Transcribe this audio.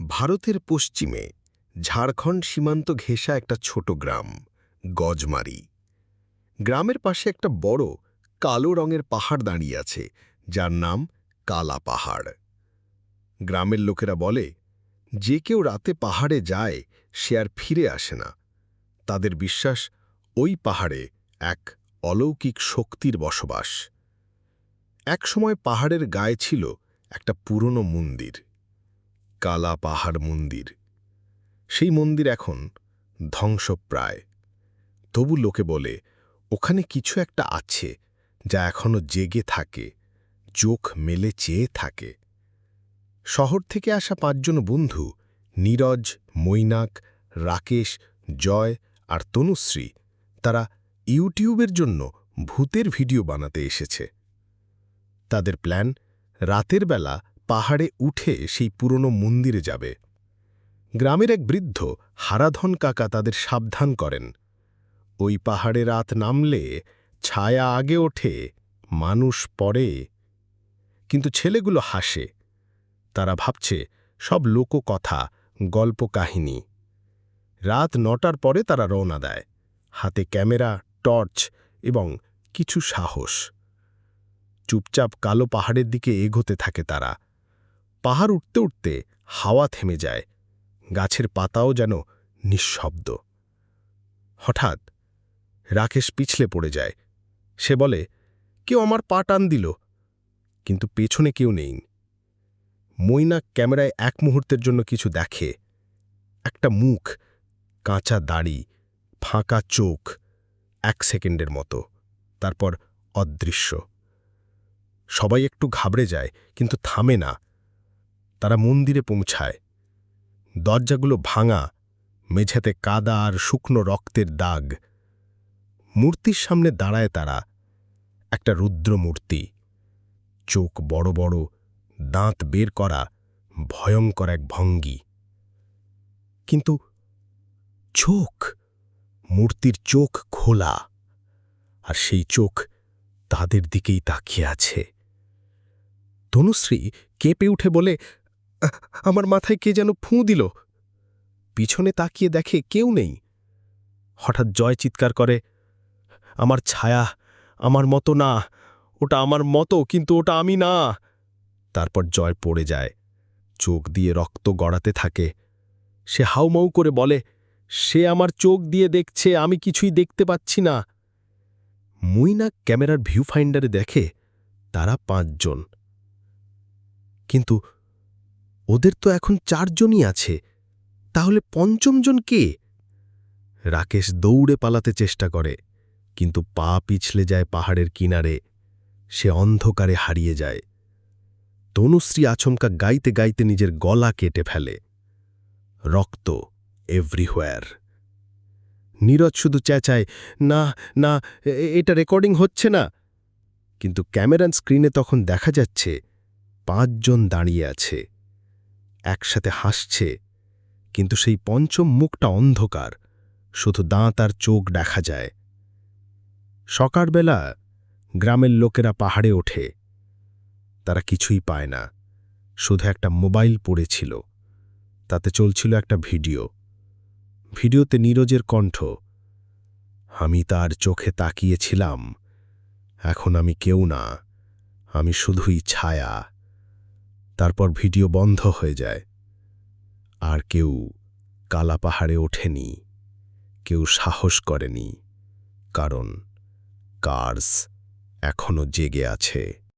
ভারতের পশ্চিমে ঝাড়খণ্ড সীমান্ত ঘেঁষা একটা ছোট গ্রাম, গজমারি। গ্রামের পাশে একটা বড় কালো রঙের পাহাড় দাঁড়িয়ে আছে, যার নাম কালা পাহাড়। গ্রামের লোকেরা বলে, যে কেউ রাতে পাহাড়ে যায়, সে আর ফিরে আসে না। তাদের বিশ্বাস, ওই পাহাড়ে এক অলৌকিক শক্তির বসবাস। একসময় পাহাড়ের গায়ে ছিল একটা পুরনো মন্দির। কালা পাহাড় মন্দির। সেই মন্দির এখন ধ্বংসপ্রায়। তবু লোকে বলে, ওখানে কিছু একটা আছে যা এখনও জেগে থাকে, চোখ মেলে চেয়ে থাকে। শহর থেকে আসা পাঁচজন বন্ধু, নীরজ, মৈনাক, রাকেশ, জয় আর তনুশ্রী, তারা ইউটিউবের জন্য ভূতের ভিডিও বানাতে এসেছে। তাদের প্ল্যান রাতের বেলা পাহাড়ে উঠে সেই পুরনো মন্দিরে যাবে। গ্রামের এক বৃদ্ধ হারাধন কাকা তাদের সাবধান করেন। ওই পাহাড়ে রাত নামলে ছায়া আগে ওঠে, মানুষ পড়ে। কিন্তু ছেলেগুলো হাসে। তারা ভাবছে, সব লোককথা, গল্প কাহিনী। রাত নটার পরে তারা রওনা দেয়। হাতে ক্যামেরা, টর্চ এবং কিছু সাহস। চুপচাপ কালো পাহাড়ের দিকে এগোতে থাকে তারা। পাহাড় উঠতে উঠতে হাওয়া থেমে যায়। গাছের পাতাও যেন নিঃশব্দ। হঠাৎ রাকেশ পিছলে পড়ে যায়। সে বলে, কেউ আমার পা টান দিল, কিন্তু পেছনে কেউ নেই। মইনা ক্যামেরায় এক মুহূর্তের জন্য কিছু দেখে। একটা মুখ, কাঁচা দাড়ি, ফাঁকা চোখ, এক সেকেন্ডের মতো। তারপর অদৃশ্য। সবাই একটু ঘাবড়ে যায়, কিন্তু থামে না। তারা মন্দিরে পৌঁছায়। দরজাগুলো ভাঙা মেঝেতে কাদা আর শুকনো রক্তের দাগ। মূর্তির সামনে দাঁড়ায় তারা। একটা রুদ্র মূর্তি চোখ বড় বড় দাঁত বের করা ভয়ঙ্কর এক ভঙ্গি। কিন্তু চোখ মূর্তির চোখ খোলা আর সেই চোখ তাদের দিকেই তাকিয়ে আছে। তনুশ্রী কেঁপে উঠে বলে "আহ, আমার মাথায় কে যেন ফুঁ দিল। পিছনে তাকিয়ে দেখে কেউ নেই। হঠাৎ জয় চিৎকার করে, আমার ছায়া, আমার মতো না, ওটা আমার মতো, কিন্তু ওটা আমি না। তারপর জয় পড়ে যায়, চোখ দিয়ে রক্ত গড়াতে থাকে। সে হাউমাউ করে বলে, সে আমার চোখ দিয়ে দেখছে, আমি কিছুই দেখতে পাচ্ছি না। মুইনা ক্যামেরার ভিউ ফাইন্ডারে দেখে তারা পাঁচজন। কিন্তু ওদের তো এখন চারজনই আছে। তাহলে পঞ্চমজন কে? রাকেশ দৌড়ে পালাতে চেষ্টা করে, কিন্তু পা পিছলে যায় পাহাড়ের কিনারে। সে অন্ধকারে হারিয়ে যায়। তনুশ্রী আচমকা গাইতে গাইতে নিজের গলা কেটে ফেলে। রক্ত এভরিহোয়ার নীরজ শুধু চেঁচায়, না না এটা রেকর্ডিং হচ্ছে না। কিন্তু ক্যামেরান স্ক্রিনে তখন দেখা যাচ্ছে, পাঁচজন দাঁড়িয়ে আছে। একসাথে হাসছে, কিন্তু সেই পঞ্চম মুখটা অন্ধকার, শুধু দাঁত আর চোখ দেখা যায়। সকালবেলা গ্রামের লোকেরা পাহাড়ে ওঠে। তারা কিছুই পায় না, শুধু একটা মোবাইল পড়েছিল, তাতে চলছিল একটা ভিডিও। ভিডিওতে নীরজের কণ্ঠ, আমি তার চোখে তাকিয়েছিলাম, এখন আমি কেউ না, আমি শুধুই ছায়া। তারপর ভিডিও বন্ধ হয়ে যায়। আর কেউ কালা পাহাড়ে ওঠেনি, কেউ সাহস করেনি, কারণ কার্স এখনও জেগে আছে।